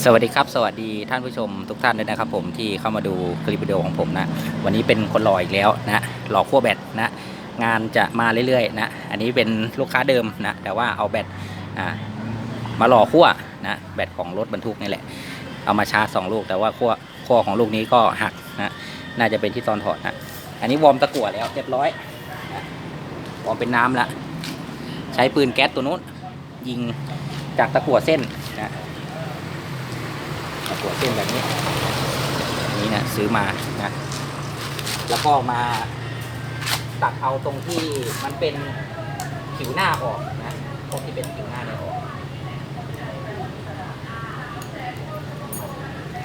สวัสดีครับ สวัสดีท่านผู้ชมทุกท่านด้วยนะครับ ผมที่เข้ามาดูคลิปวิดีโอของผมนะ วันนี้เป็นคนรออีกแล้วนะรอขั้วแบตนะ งานจะมาเรื่อยๆนะ อันนี้เป็นลูกค้าเดิมนะ แต่ว่าเอาแบตอ่ามารอขั้วนะแบตของรถบรรทุกนี่แหละ เอามาชาร์จสองลูกแต่ว่าขั้วขั้วของลูกนี้ก็หักนะน่าจะเป็นที่ตอนถอดนะอันนี้วอร์มตะกั่วแล้วเรียบร้อยวอร์มเป็นน้ำละใช้ปืนแก๊สตัวนู้นยิงจากตะกั่วเส้น หัวเส้นแบบนี้นี้นะซื้อมานะ แล้วก็มาตัดเอาตรงที่มันเป็นผิวหน้าออกนะตรงที่เป็นผิวหน้าเนี่ยออก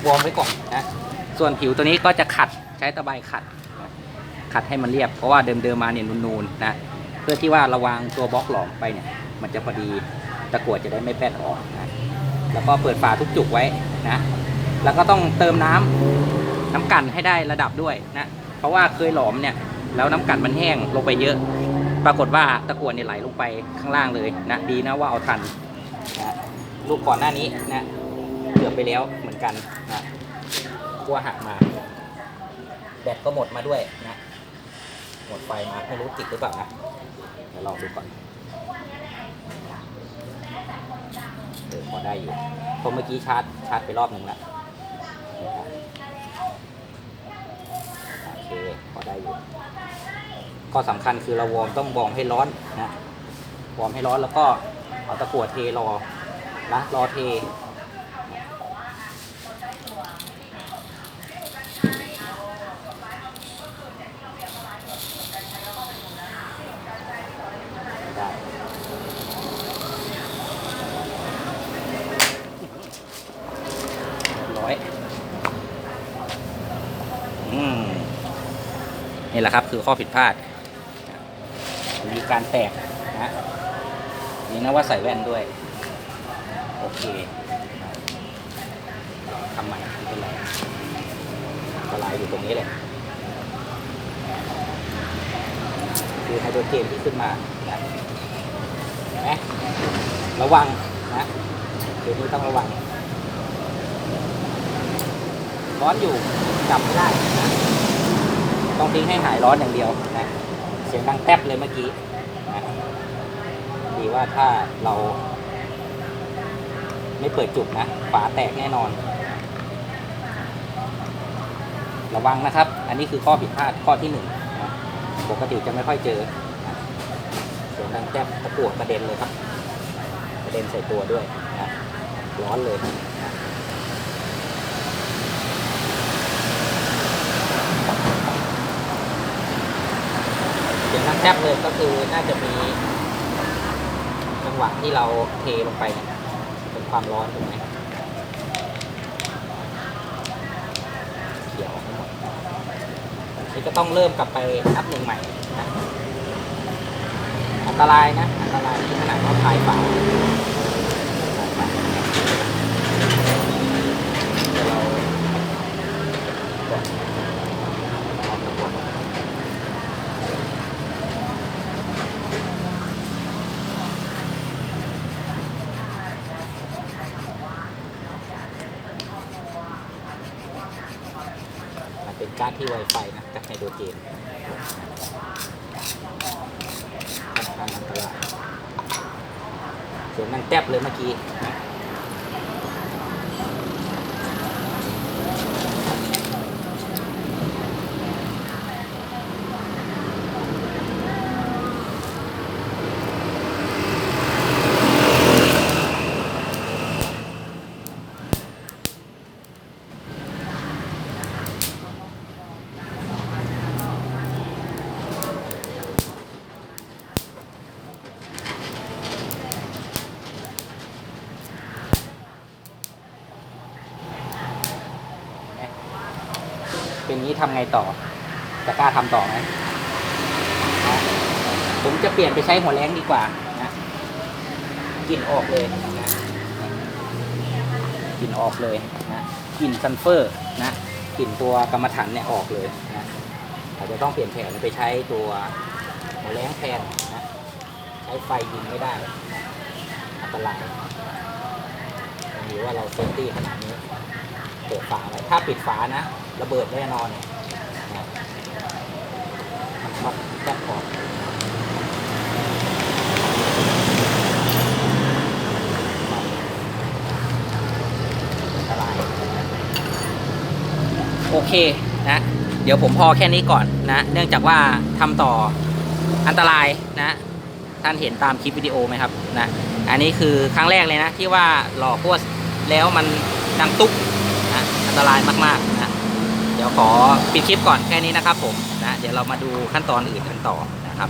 วอร์มไว้ก่อนนะ ส่วนผิวตัวนี้ก็จะขัดใช้ตะไบขัดนะขัดให้มันเรียบ เพราะว่าเดิมๆมาเนี่ยนูนๆนะ เพื่อที่ว่าระวางตัวบล็อกหลอมไปเนี่ย มันจะพอดีตะกั่วจะได้ไม่แป้นออกนะ แล้วก็เปิดฝาทุกจุกไว้ นะ แล้วก็ต้องเติมน้ำน้ำกันให้ได้ระดับด้วยนะ เพราะว่าเคยหลอมเนี่ย แล้วน้ำกันมันแห้งลงไปเยอะ ปรากฏว่าตะกั่วเนี่ยไหลลงไปข้างล่างเลยนะ ดีนะว่าเอาทันนะลูกก่อนหน้านี้นะเกือบไปแล้วเหมือนกันนะกลัวหักมา แบตก็หมดมาด้วยนะ หมดไฟมาไม่รู้ติดหรือเปล่านะเดี๋ยวลองดูก่อนเออพอได้อยู่ ราะเมื่อกี้ชาร์จชาร์จไปรอบหนึ่งแล้วโอเคพอได้อยู่ก็สำคัญคือเราวอร์มต้องวอร์มให้ร้อนนะวอร์มให้ร้อนแล้วก็เอาตะกั่วเทรอนะรอเท ได้ร้อย อืม นี่แหละครับคือข้อผิดพลาด มีการแตกนะนี่นะว่าใส่แว่นด้วย โอเคทำใหม่ไม่เป็นไรอันตรายอยู่ตรงนี้แหละคือไฮโดรเจนที่ขึ้นมานะเห็นไหมระวังนะเดี๋ยวนี้ต้องระวังร้อนอยู่จับไม่ได้นะ ต้องทิ้งให้หายร้อนอย่างเดียวนะเสียงดังแป๊บเลยเมื่อกี้นะดีว่าถ้าเรา ไม่เปิดจุกนะฝาแตกแน่นอน ระวังนะครับ อันนี้คือข้อผิดพลาดข้อที่หนึ่งนะปกติจะไม่ค่อยเจอนะเสียงดังแจ๊บตะกั่วกระเด็นเลยครับกระเด็นใส่ตัวด้วยนะร้อนเลยนะ เสียงดังแจ๊บเลยก็คือน่าจะมีจังหวะที่เราเทลงไปเนี่ยเป็นความร้อนถูกไหมเขียวทั้งหมดนี่ก็ต้องเริ่มกลับไปนับหนึ่งใหม่นะอันตรายนะอันตรายที่ขนาดว่าพายฝาเดี๋ยวเราเอาตะกั่วมันเป็น ก๊าซที่ไวไฟนะจากไฮโดรเจนค่อนข้างอันตรายส่วนนั่งแทบเลยเมื่อกี้นะ เป็นนี้ทำไงต่อ จะกล้าทำต่อไหมผมจะเปลี่ยนไปใช้หัวแรงดีกว่านะกลิ่นออกเลยนะกลิ่นออกเลยนะกลิ่นซัลเฟอร์นะกลิ่นตัวกรรมฐานเนี่ยออกเลยนะอาจจะต้องเปลี่ยนแผนไปใช้ตัวหัวแรงแทนนะใช้ไฟยิงไม่ได้นะอันตรายไม่มีดูว่าเราเซฟตี้ขนาดนี้เปิดฝาไว้ถ้าปิดฝานะ ระเบิดแน่นอนมันช็อตแป๊บพออันตรายโอเคนะ เดี๋ยวผมพอแค่นี้ก่อนนะ เนื่องจากว่าทำต่ออันตรายนะ ท่านเห็นตามคลิปวิดีโอไหมครับนะ อันนี้คือครั้งแรกเลยนะ ที่ว่าหล่อขั้วแล้วมันดังตุ๊กนะ อันตรายมากๆ เดี๋ยวขอปิดคลิปก่อนแค่นี้นะครับผมนะเดี๋ยวเรามาดูขั้นตอนอื่นกันต่อนะครับ